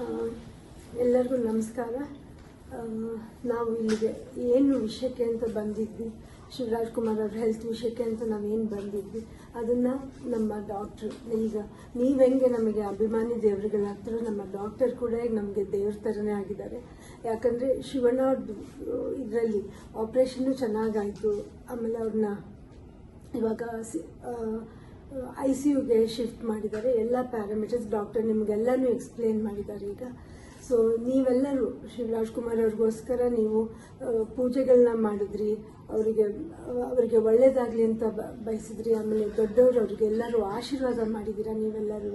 ಎಲ್ಲರಿಗೂ ನಮಸ್ಕಾರ. ನಾವು ಇಲ್ಲಿಗೆ ಏನು ವಿಷಯಕ್ಕೆ ಅಂತ ಬಂದಿದ್ವಿ, ಶಿವರಾಜ್ ಕುಮಾರ್ ಅವ್ರ ಹೆಲ್ತ್ ವಿಷಯಕ್ಕೆ ಅಂತ ನಾವೇನು ಬಂದಿದ್ವಿ, ಅದನ್ನು ನಮ್ಮ ಡಾಕ್ಟ್ರು ಈಗ ನೀವು ಹೆಂಗೆ ನಮಗೆ ಅಭಿಮಾನಿ ದೇವರುಗಳಾಗ್ತಾರೋ ನಮ್ಮ ಡಾಕ್ಟರ್ ಕೂಡ ನಮಗೆ ದೇವ್ರ ಥರನೇ ಆಗಿದ್ದಾರೆ. ಯಾಕಂದರೆ ಶಿವಣ್ಣ ಇದರಲ್ಲಿ ಆಪ್ರೇಷನ್ನು ಚೆನ್ನಾಗಾಯಿತು ಆಮೇಲೆ ಅವ್ರನ್ನ ಇವಾಗ ಐ ಸಿ ಯುಗೆ ಶಿಫ್ಟ್ ಮಾಡಿದ್ದಾರೆ. ಎಲ್ಲ ಪ್ಯಾರಾಮೀಟರ್ಸ್, ಡಾಕ್ಟರ್ ನಿಮಗೆಲ್ಲನೂ ಎಕ್ಸ್ಪ್ಲೇನ್ ಮಾಡಿದ್ದಾರೆ ಈಗ. ಸೊ ನೀವೆಲ್ಲರೂ ಶಿವರಾಜ್ ಕುಮಾರ್ ಅವ್ರಿಗೋಸ್ಕರ ನೀವು ಪೂಜೆಗಳನ್ನ ಮಾಡಿದ್ರಿ. ಅವರಿಗೆ ಅವರಿಗೆ ಒಳ್ಳೇದಾಗಲಿ ಅಂತ ಬಯಸಿದ್ರಿ. ಆಮೇಲೆ ದೊಡ್ಡವರು ಅವ್ರಿಗೆಲ್ಲರೂ ಆಶೀರ್ವಾದ ಮಾಡಿದ್ದೀರಾ ನೀವೆಲ್ಲರೂ?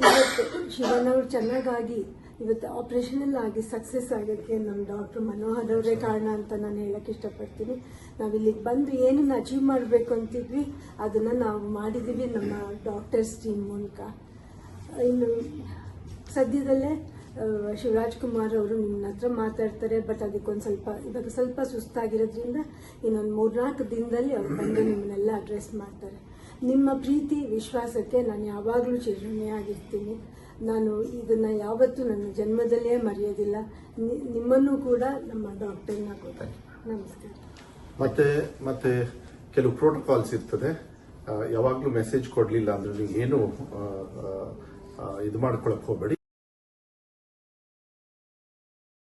ಇವತ್ತು ಶಿವನವ್ರು ಚೆನ್ನಾಗಾಗಿ ಇವತ್ತು ಆಪರೇಷನ್ ಎಲ್ಲ ಆಗಿ ಸಕ್ಸಸ್ ಆಗೋಕ್ಕೆ ನಮ್ಮ ಡಾಕ್ಟರ್ ಮನೋಹರ್ ಅವರೇ ಕಾರಣ ಅಂತ ನಾನು ಹೇಳಕ್ಕೆ ಇಷ್ಟಪಡ್ತೀನಿ. ನಾವು ಇಲ್ಲಿಗೆ ಬಂದು ಏನನ್ನು ಅಚೀವ್ ಮಾಡಬೇಕು ಅಂತಿದ್ವಿ, ಅದನ್ನು ನಾವು ಮಾಡಿದ್ದೀವಿ ನಮ್ಮ ಡಾಕ್ಟರ್ಸ್ ಟೀಮ್ ಮೂಲಕ. ಇನ್ನು ಸದ್ಯದಲ್ಲೇ ಶಿವರಾಜ್ ಕುಮಾರ್ ಅವರು ನಿಮ್ಮ ಹತ್ರ ಮಾತಾಡ್ತಾರೆ ಬಟ್ ಅದಕ್ಕೊಂದು ಸ್ವಲ್ಪ, ಇವಾಗ ಸ್ವಲ್ಪ ಸುಸ್ತಾಗಿರೋದ್ರಿಂದ ಇನ್ನೊಂದು ಮೂರ್ನಾಲ್ಕು ದಿನದಲ್ಲಿ ಅವ್ರು ಬಂದು ನಿಮ್ಮನ್ನೆಲ್ಲ ಅಡ್ರೆಸ್ ಮಾಡ್ತಾರೆ. ನಿಮ್ಮ ಪ್ರೀತಿ, ವಿಶ್ವಾಸಕ್ಕೆ ನಾನು ಯಾವಾಗಲೂ ಚಿರಋಣಿಯಾಗಿರ್ತೀನಿ. ನಾನು ಇದನ್ನು ಯಾವತ್ತೂ ನನ್ನ ಜನ್ಮದಲ್ಲೇ ಮರೆಯೋದಿಲ್ಲ. ನಿಮ್ಮನ್ನು ಕೂಡ ನಮ್ಮ ಡಾಕ್ಟರ್ನ ಕೂಡ ನಮಸ್ಕಾರ ಮತ್ತೆ ಮತ್ತೆ ಕೆಲವು ಪ್ರೋಟೋಕಾಲ್ಸ್ ಇರ್ತದೆ. ಯಾವಾಗಲೂ ಮೆಸೇಜ್ ಕೊಡಲಿಲ್ಲ ಅಂದ್ರೆ ನೀವು ಏನು ಇದು ಮಾಡ್ಕೊಳಕ್ ಹೋಗ್ಬೇಡಿ.